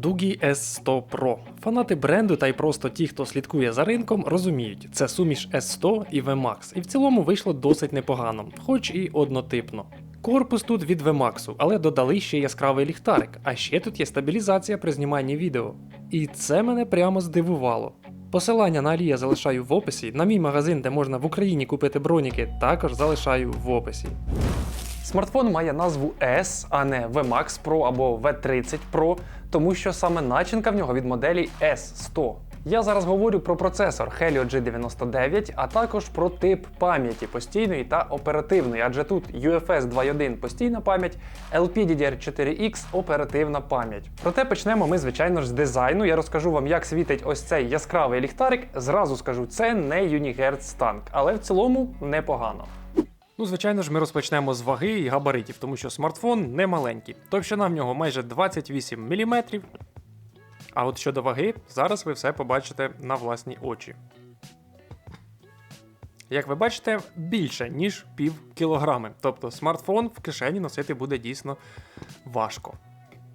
Doogie S100 Pro. Фанати бренду та й просто ті, хто слідкує за ринком, розуміють, це суміш S100 і VMAX, і в цілому вийшло досить непогано, хоч і однотипно. Корпус тут від VMAX, але додали ще яскравий ліхтарик, а ще тут є стабілізація при зніманні відео. І це мене прямо здивувало. Посилання на Алія залишаю в описі. На мій магазин, де можна в Україні купити броніки, також залишаю в описі. Смартфон має назву S, а не VMAX Pro або V30 Pro, тому що саме начинка в нього від моделі S100. Я зараз говорю про процесор Helio G99, а також про тип пам'яті постійної та оперативної, адже тут UFS 2.1 постійна пам'ять, LPDDR4X оперативна пам'ять. Проте почнемо ми, звичайно ж, з дизайну. Я розкажу вам, як світить ось цей яскравий ліхтарик. Зразу скажу, це не Unihertz танк, але в цілому непогано. Ну, звичайно ж, ми розпочнемо з ваги і габаритів, тому що смартфон не маленький. Товщина в нього майже 28 мм. А от щодо ваги, зараз ви все побачите на власні очі. Як ви бачите, більше, ніж пів кілограми. Тобто смартфон в кишені носити буде дійсно важко.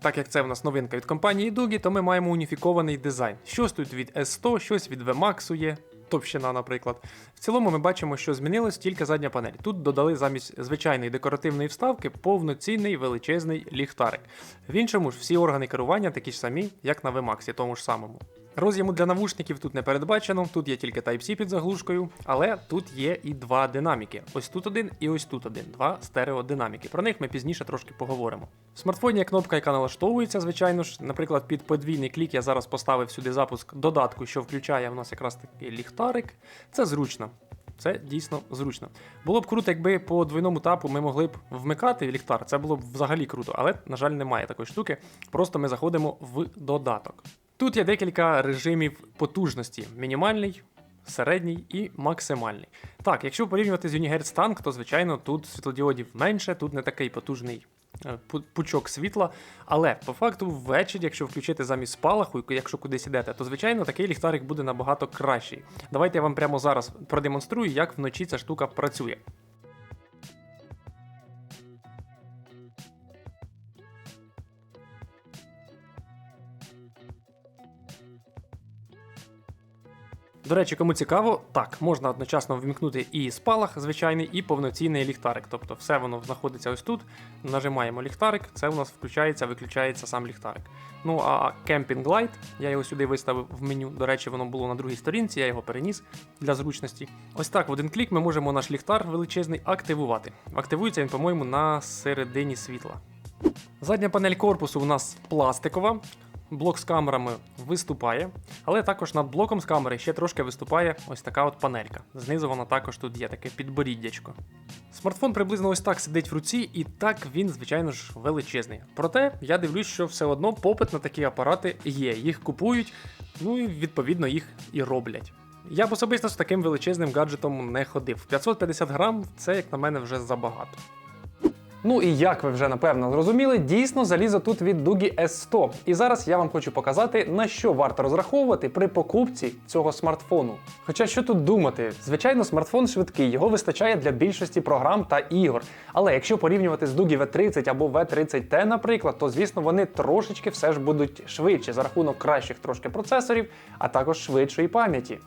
Так як це в нас новинка від компанії Дугі, то ми маємо уніфікований дизайн. Щось тут від S100, щось від VMAX є, товщина, наприклад. В цілому ми бачимо, що змінилась тільки задня панель. Тут додали замість звичайної декоративної вставки повноцінний величезний ліхтарик. В іншому ж всі органи керування такі ж самі, як на VMAX, тому ж самому. Роз'єму для навушників тут не передбачено, тут є тільки Type-C під заглушкою, але тут є і два динаміки. Ось тут один і ось тут один. Два стереодинаміки. Про них ми пізніше трошки поговоримо. В смартфоні є кнопка, яка налаштовується, звичайно ж. Наприклад, під подвійний клік я зараз поставив сюди запуск додатку, що включає в нас якраз такий ліхтарик. Це зручно. Це дійсно зручно. Було б круто, якби по двойному тапу ми могли б вмикати ліхтар. Це було б взагалі круто, але, на жаль, немає такої штуки. Просто ми заходимо в додаток. Тут є декілька режимів потужності: мінімальний, середній і максимальний. Так, якщо порівнювати з Unihertz Tank, то звичайно тут світлодіодів менше, тут не такий потужний е, пучок світла. Але по факту ввечері, якщо включити замість спалаху, якщо кудись ідете, то звичайно такий ліхтарик буде набагато кращий. Давайте я вам прямо зараз продемонструю, як вночі ця штука працює. До речі, кому цікаво, так, можна одночасно вмікнути і спалах звичайний, і повноцінний ліхтарик. Тобто все воно знаходиться ось тут. Нажимаємо ліхтарик, це у нас включається, виключається сам ліхтарик. Ну а Camping Light, я його сюди виставив в меню. До речі, воно було на другій сторінці, я його переніс для зручності. Ось так в один клік ми можемо наш ліхтар величезний активувати. Активується він, по-моєму, на середині світла. Задня панель корпусу у нас пластикова. Блок з камерами виступає, але також над блоком з камери ще трошки виступає ось така от панелька. Знизу вона також тут є таке підборіддячко. Смартфон приблизно ось так сидить в руці, і так він, звичайно ж, величезний. Проте я дивлюсь, що все одно попит на такі апарати є. Їх купують, ну і відповідно їх і роблять. Я б особисто з таким величезним гаджетом не ходив. 550 грам це, як на мене, вже забагато. Ну і як ви вже напевно зрозуміли, дійсно залізо тут від Дугі S100. І зараз я вам хочу показати, на що варто розраховувати при покупці цього смартфону. Хоча що тут думати, звичайно, смартфон швидкий, його вистачає для більшості програм та ігор. Але якщо порівнювати з Дугі V30 або V30T, наприклад, то звісно вони трошечки все ж будуть швидші за рахунок кращих трошки процесорів, а також швидшої пам'яті.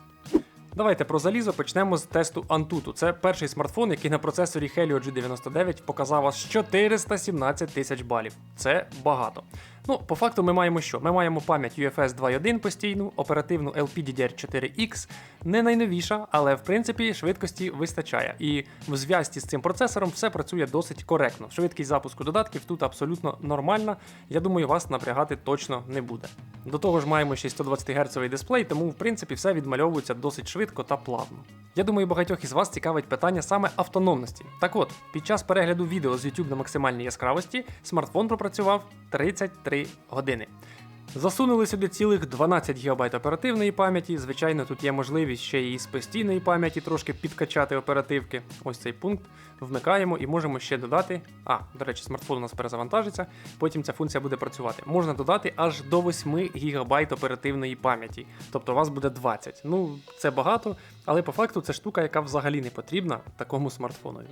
Давайте про залізо почнемо з тесту Antutu. Це перший смартфон, який на процесорі Helio G99 показав аж 417 тисяч балів. Це багато. Ну, по факту, ми маємо що? Ми маємо пам'ять UFS 2.1 постійну, оперативну LPDDR4X, не найновіша, але в принципі швидкості вистачає. І в зв'язці з цим процесором все працює досить коректно. Швидкість запуску додатків тут абсолютно нормальна. Я думаю, вас напрягати точно не буде. До того ж, маємо ще 120 Гц дисплей, тому в принципі все відмальовується досить швидко та плавно. Я думаю, багатьох із вас цікавить питання саме автономності. Так от, під час перегляду відео з YouTube на максимальній яскравості смартфон пропрацював 33 години. Засунули сюди цілих 12 ГБ оперативної пам'яті. Звичайно, тут є можливість ще і з постійної пам'яті трошки підкачати оперативки. Ось цей пункт вмикаємо і можемо ще додати. А, до речі, смартфон у нас перезавантажиться, потім ця функція буде працювати. Можна додати аж до 8 ГБ оперативної пам'яті. Тобто у вас буде 20. Ну, це багато, але по факту це штука, яка взагалі не потрібна такому смартфонові.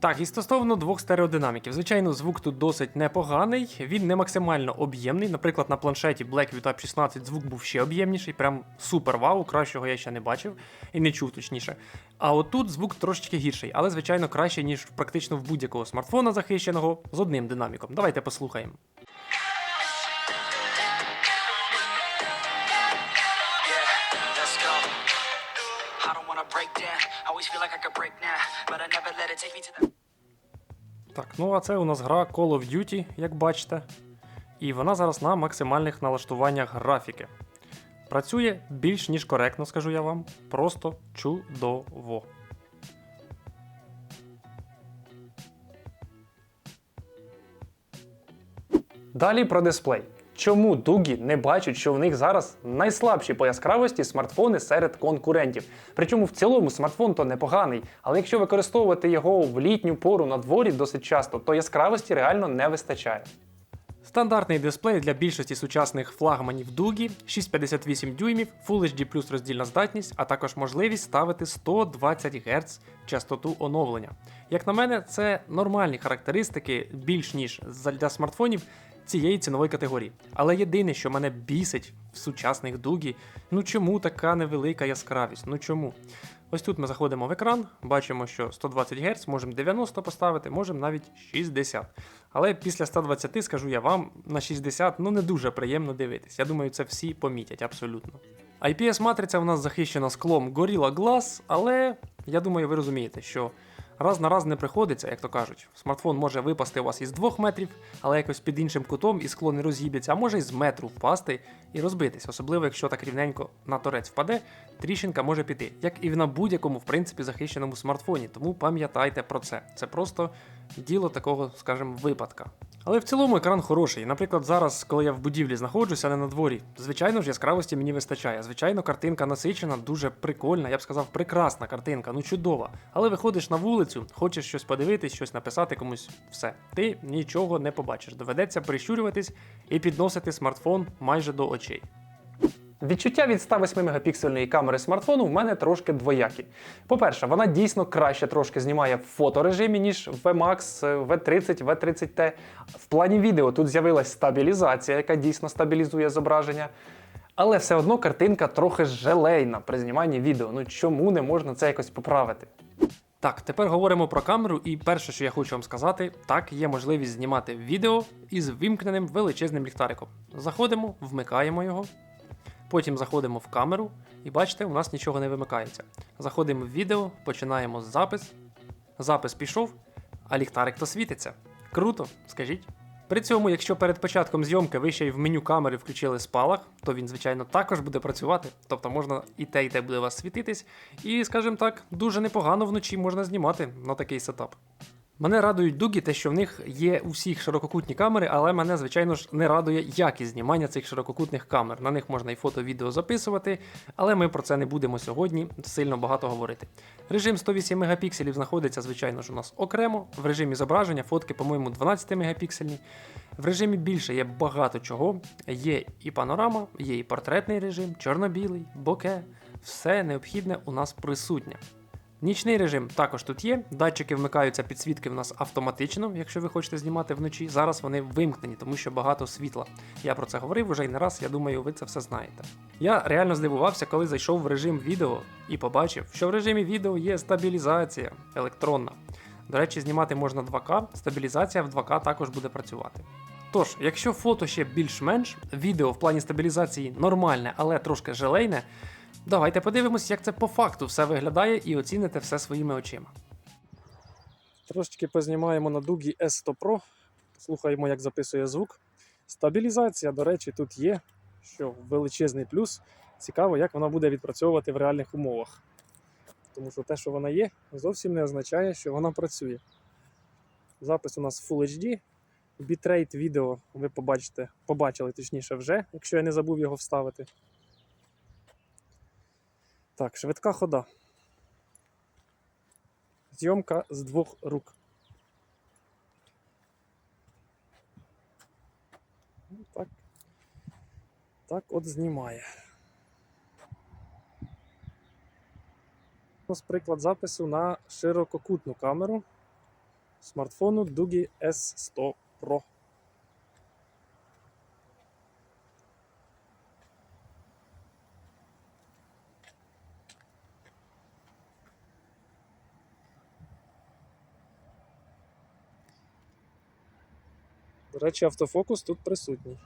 Так, і стосовно двох стереодинаміків. Звичайно, звук тут досить непоганий, він не максимально об'ємний. Наприклад, на планшеті Blackview Vita 16 звук був ще об'ємніший, прям супер вау, кращого я ще не бачив і не чув точніше. А отут звук трошечки гірший, але звичайно краще, ніж практично в будь-якого смартфона захищеного з одним динаміком. Давайте послухаємо. I don't wanna break down. I always feel like I could break now, but I never let it take me to the. Так, ну а це у нас гра Call of Duty, як бачите. І вона зараз на максимальних налаштуваннях графіки. Працює більш ніж коректно, скажу я вам. Просто чудово. Далі про дисплей. Чому Дугі не бачать, що в них зараз найслабші по яскравості смартфони серед конкурентів? Причому в цілому смартфон то непоганий, але якщо використовувати його в літню пору на дворі досить часто, то яскравості реально не вистачає. Стандартний дисплей для більшості сучасних флагманів Дугі 658 дюймів, Full HD плюс роздільна здатність, а також можливість ставити 120 Гц частоту оновлення. Як на мене, це нормальні характеристики більш ніж для смартфонів цієї цінової категорії. Але єдине, що мене бісить в сучасних Дугі, ну чому така невелика яскравість? Ну чому? Ось тут ми заходимо в екран, бачимо, що 120 Гц, можемо 90 поставити, можемо навіть 60. Але після 120, скажу я вам, на 60 ну не дуже приємно дивитись. Я думаю, це всі помітять абсолютно. IPS-матриця у нас захищена склом Gorilla Glass, але я думаю, ви розумієте, що раз на раз не приходиться, як то кажуть. Смартфон може випасти у вас із 2 метрів, але якось під іншим кутом і скло не роз'їбеться, а може й з метру впасти і розбитись, особливо якщо так рівненько на торець впаде, тріщинка може піти, як і на будь-якому, в принципі, захищеному смартфоні. Тому пам'ятайте про це. Це просто діло такого, скажімо, випадка. Але в цілому екран хороший. Наприклад, зараз, коли я в будівлі знаходжуся, а не на дворі, звичайно ж, яскравості мені вистачає. Звичайно, картинка насичена, дуже прикольна, я б сказав, прекрасна картинка, ну чудова. Але виходиш на вулицю, хочеш щось подивитись, щось написати комусь, все. Ти нічого не побачиш. Доведеться прищурюватись і підносити смартфон майже до очей. Відчуття від 108 мегапіксельної камери смартфону в мене трошки двоякі. По-перше, вона дійсно краще трошки знімає в фоторежимі, ніж VMAX, V30, V30T. В плані відео тут з'явилась стабілізація, яка дійсно стабілізує зображення. Але все одно картинка трохи желейна при зніманні відео. Ну чому не можна це якось поправити? Так, тепер говоримо про камеру, і перше, що я хочу вам сказати, так, є можливість знімати відео із вимкненим величезним ліхтариком. Заходимо, вмикаємо його, потім заходимо в камеру, і бачите, у нас нічого не вимикається. Заходимо в відео, починаємо запис. Запис пішов, а ліхтарик то світиться. Круто, скажіть. При цьому, якщо перед початком зйомки ви ще й в меню камери включили спалах, то він, звичайно, також буде працювати. Тобто можна і те, і те буде у вас світитись. І, скажімо так, дуже непогано вночі можна знімати на такий сетап. Мене радують дуги, те, що в них є у всіх ширококутні камери, але мене, звичайно ж, не радує якість знімання цих ширококутних камер. На них можна і фото, відео записувати, але ми про це не будемо сьогодні сильно багато говорити. Режим 108 мегапікселів знаходиться, звичайно ж, у нас окремо. В режимі зображення фотки, по-моєму, 12 мегапіксельні. В режимі більше є багато чого. Є і панорама, є і портретний режим, чорно-білий, боке. Все необхідне у нас присутнє. Нічний режим також тут є. Датчики вмикаються, підсвітки в нас автоматично, якщо ви хочете знімати вночі. Зараз вони вимкнені, тому що багато світла. Я про це говорив уже й не раз, я думаю, ви це все знаєте. Я реально здивувався, коли зайшов в режим відео і побачив, що в режимі відео є стабілізація електронна. До речі, знімати можна 2К, стабілізація в 2К також буде працювати. Тож, якщо фото ще більш-менш, відео в плані стабілізації нормальне, але трошки желейне, давайте подивимось, як це по факту все виглядає і оціните все своїми очима. Трошечки познімаємо на дугі S100 Pro, слухаємо, як записує звук. Стабілізація, до речі, тут є, що величезний плюс. Цікаво, як вона буде відпрацьовувати в реальних умовах. Тому що те, що вона є, зовсім не означає, що вона працює. Запис у нас Full HD. Бітрейт відео ви побачите, побачили точніше вже, якщо я не забув його вставити. Так, швидка хода. Зйомка з двох рук. Ну, Так. Так от знімає. Ось приклад запису на ширококутну камеру. смартфону Dugi S100 Pro. Речі, автофокус тут присутній.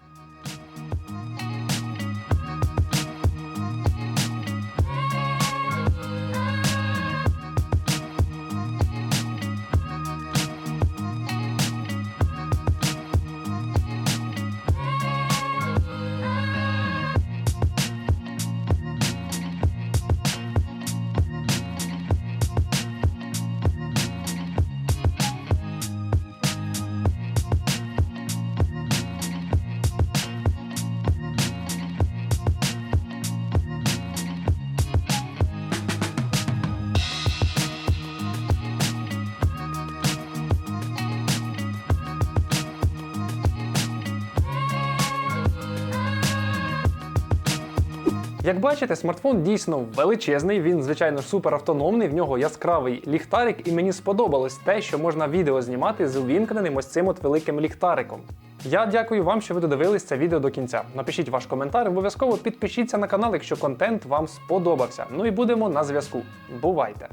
Як бачите, смартфон дійсно величезний, він, звичайно супер автономний, в нього яскравий ліхтарик, і мені сподобалось те, що можна відео знімати з увімкненим ось цим от великим ліхтариком. Я дякую вам, що ви додивились це відео до кінця. Напишіть ваш коментар, обов'язково підпишіться на канал, якщо контент вам сподобався. Ну і будемо на зв'язку. Бувайте!